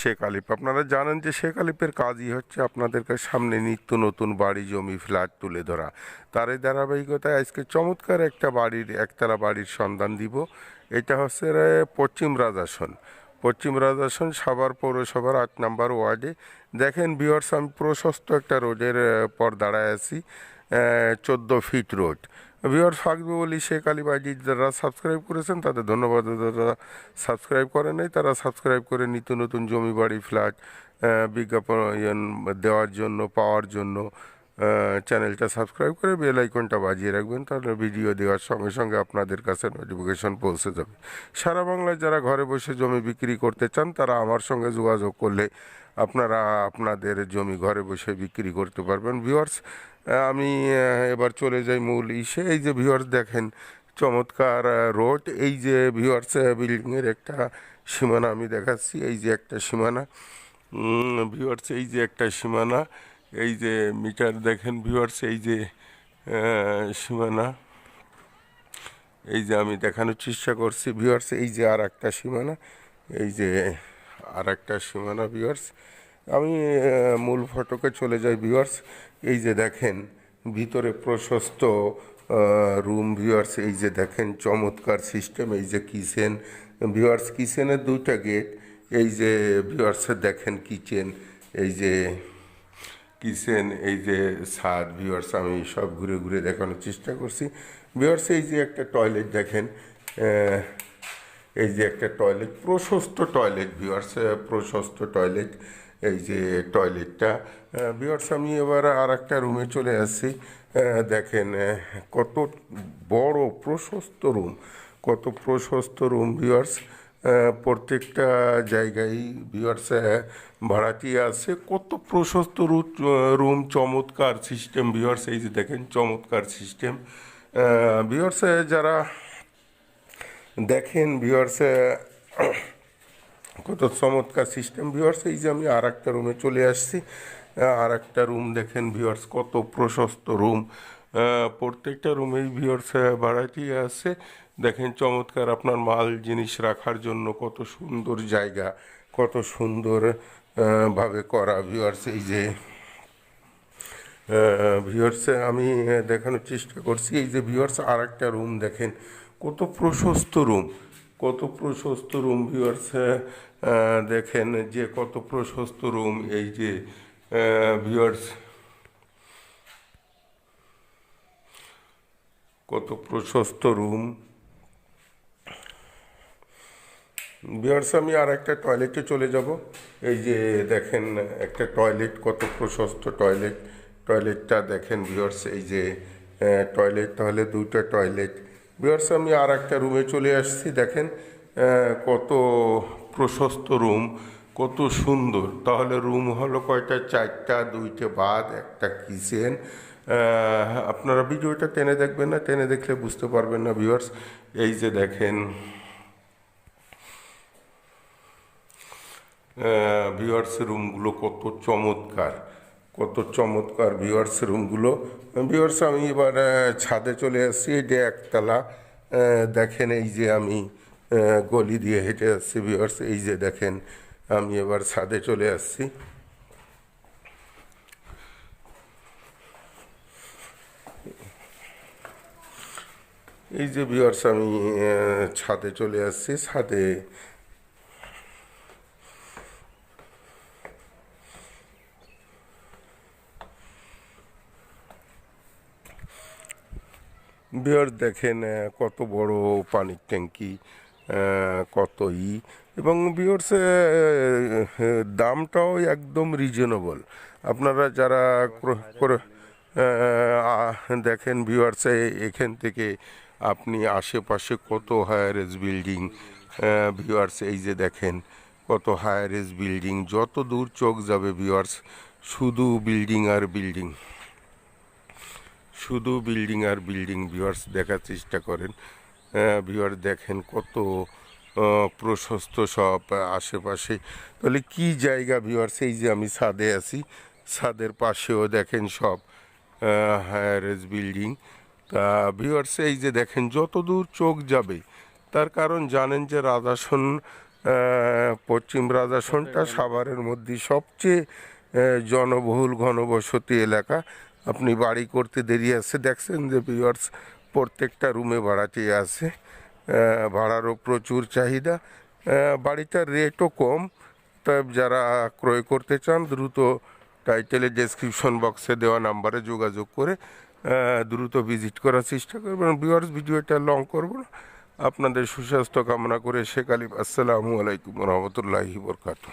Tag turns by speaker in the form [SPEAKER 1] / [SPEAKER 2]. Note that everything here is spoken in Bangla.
[SPEAKER 1] শেখ আলিফ, আপনারা জানেন যে শেখ আলিফের কাজই হচ্ছে আপনাদেরকে সামনে নিত্য নতুন বাড়ি, জমি, ফ্ল্যাট তুলে ধরা। তার এই ধারাবাহিকতায় আজকে চমৎকার একটা বাড়ির, একতলা বাড়ির সন্ধান দিব। এটা হচ্ছে পশ্চিম রাজাসন। পশ্চিম রাজাসন সাভার পৌরসভার আট নম্বর ওয়ার্ডে। দেখেন বিহার আমি প্রশস্ত একটা রোডের পর দাঁড়ায় আছি। চোদ্দ ফিট রোড। ভিওর থাকবে বলি শেখ আলী বাজি যারা সাবস্ক্রাইব করেছেন, তাদের ধন্যবাদ। যারা সাবস্ক্রাইব করেন নাই, তারা সাবস্ক্রাইব করে নিত্য নতুন জমি বাড়ি ফ্ল্যাট বিজ্ঞাপন দেওয়ার জন্য, পাওয়ার জন্য চ্যানেলটা সাবস্ক্রাইব করে বেল আইকনটা বাজিয়ে রাখবেন, তাহলে ভিডিও দেওয়ার সঙ্গে সঙ্গে আপনাদের কাছে নোটিফিকেশন পৌঁছে যাবে। সারা বাংলায় যারা ঘরে বসে জমি বিক্রি করতে চান, তারা আমার সঙ্গে যোগাযোগ করলে আপনারা আপনাদের জমি ঘরে বসে বিক্রি করতে পারবেন। ভিউয়ার্স আমি এবার চলে যাই মূল ইসে। এই যে ভিউয়ার্স দেখেন, চমৎকার রোড এই যে ভিউয়ার্স বিল্ডিংয়ের একটা সীমানা আমি দেখাচ্ছি। এই যে একটা সীমানা। ভিউয়ার্স এই যে একটা সীমানা। এই যে মিটার দেখেন ভিউয়ার্স এই যে সীমানা। এই যে আমি দেখানোর চেষ্টা করছি ভিউয়ার্স এই যে আর একটা সীমানা। এই যে আর একটা সীমানা ভিউয়ার্স আমি মূল ফটকে চলে যাই ভিউয়ার্স এই যে দেখেন, ভিতরে প্রশস্ত রুম ভিউয়ার্স এই যে দেখেন, চমৎকার সিস্টেম এই যে কিচেন ভিউয়ার্স কিচেনের দুইটা গেট এই যে ভিউয়ার্সের দেখেন কিচেন এই যে কিচেন এই যে ছাদ। ভিউয়ার্স আমি সব ঘুরে ঘুরে দেখানোর চেষ্টা করছি। ভিউয়ার্স এই যে একটা টয়লেট দেখেন এই যে একটা টয়লেট প্রশস্ত টয়লেট ভিউয়ার্স প্রশস্ত টয়লেট এই যে টয়লেটটা ভিউয়ার্স আমি এবার আর একটা রুমে চলে আসছি দেখেন কত বড় প্রশস্ত রুম কত প্রশস্ত রুম ভিউয়ার্স প্রত্যেকটা জায়গায় ভিউয়ার্স ভাড়াটি আছে। কত প্রশস্ত রুম চমৎকার সিস্টেম ভিউয়ার্স এই যে দেখেন, চমৎকার সিস্টেম ভিউয়ার্স যারা দেখেন ভিউয়ার্স কত চমৎকার সিস্টেম ভিওয়ার্স এই যে আমি আর একটা রুমে চলে আসছি। আর একটা রুম দেখেন ভিওয়ার্স কত প্রশস্ত রুম প্রত্যেকটা রুমেই ভিউয়ার্স ভাড়াটি আছে। দেখেন চমৎকার আপনার মাল, জিনিস রাখার জন্য কত সুন্দর জায়গা, কত সুন্দর ভাবে করা ভিউয়ার্স এই যে ভিউয়ার্স আমি দেখানোর চেষ্টা করছি। এই যে ভিউয়ার্স আর একটা রুম দেখেন, কত প্রশস্ত রুম কত প্রশস্ত রুম ভিউয়ার্স দেখেন যে কত প্রশস্ত রুম এই যে ভিউয়ার্স কত প্রশস্ত রুম বিহার্স আমি আর একটা টয়লেটে চলে যাব। এই যে দেখেন একটা টয়লেট কত প্রশস্ত টয়লেট টয়লেটটা দেখেন বিহার্স এই যে টয়লেট তাহলে দুইটা টয়লেট বিহার্স আমি আর একটা রুমে চলে আসছি। দেখেন কত প্রশস্ত রুম কত সুন্দর। তাহলে রুম হলো কয়টা? চারটা, দুইটা বাদ একটা কিচেন আপনারা ভিডিওটা টেনে দেখবেন না, টেনে দেখলে বুঝতে পারবেন না ভিউয়ার্স এই যে দেখেন ভিউয়ার্স রুমগুলো কত চমৎকার। কত চমৎকার ভিউয়ার্স রুমগুলো ভিউয়ার্স আমি এবার ছাদে চলে আসছি, এই যে একতলা দেখেন এই যে আমি গলি দিয়ে হেঁটে আসছি ভিউয়ার্স এই যে দেখেন, আমি এবার ছাদে চলে আসছি। এই যে ভিউয়ার্স আমি ছাদে চলে আসছি, ছাদে বিহার দেখেন কত বড় পানির ট্যাঙ্কি কত ই। এবং বিহার্স দামটাও একদম রিজনেবল আপনারা যারা দেখেন ভিউয়ার্সে এখান থেকে আপনি আশেপাশে কত হায়ার এজ বিল্ডিং ভিউয়ার্স এই যে দেখেন, কত হায়ার এজ বিল্ডিং যত দূর চোখ যাবে ভিউয়ার্স শুধু বিল্ডিং আর বিল্ডিং শুধু বিল্ডিং আর বিল্ডিং ভিউয়ার্স দেখার চেষ্টা করেন। ভিউয়ার দেখেন কত প্রশস্ত সব আশেপাশে। তাহলে কি জায়গা ভিউয়ার্স এই যে আমি ছাদে আছি। ছাদের পাশেও দেখেন সব হায়ারেজ বিল্ডিং তা ভিউয়ার্স এই যে দেখেন, যত দূর চোখ যাবে, তার কারণ জানেন যে রাজাসন পশ্চিম রাজাসনটা সাভারের মধ্যে সবচেয়ে জনবহুল, ঘনবসতি এলাকা। আপনি বাড়ি করতে দেরি আছে, দেখছেন যে ভিউয়ার্স প্রত্যেকটা রুমে ভাড়াটি আছে। ভাড়ারও প্রচুর চাহিদা। বাড়িটার রেটও কম। তাই যারা ক্রয় করতে চান, দ্রুত টাইটেলে ডেসক্রিপশন বক্সে দেওয়া নাম্বারে যোগাযোগ করে দ্রুত ভিজিট করার চেষ্টা করবেন। ভিউয়ার্স ভিডিওটা লং করব না। আপনাদের সুস্বাস্থ্য কামনা করে শেখ আলিফ, আসসালামু আলাইকুম রহমতুল্লাহি বরকাতুহ।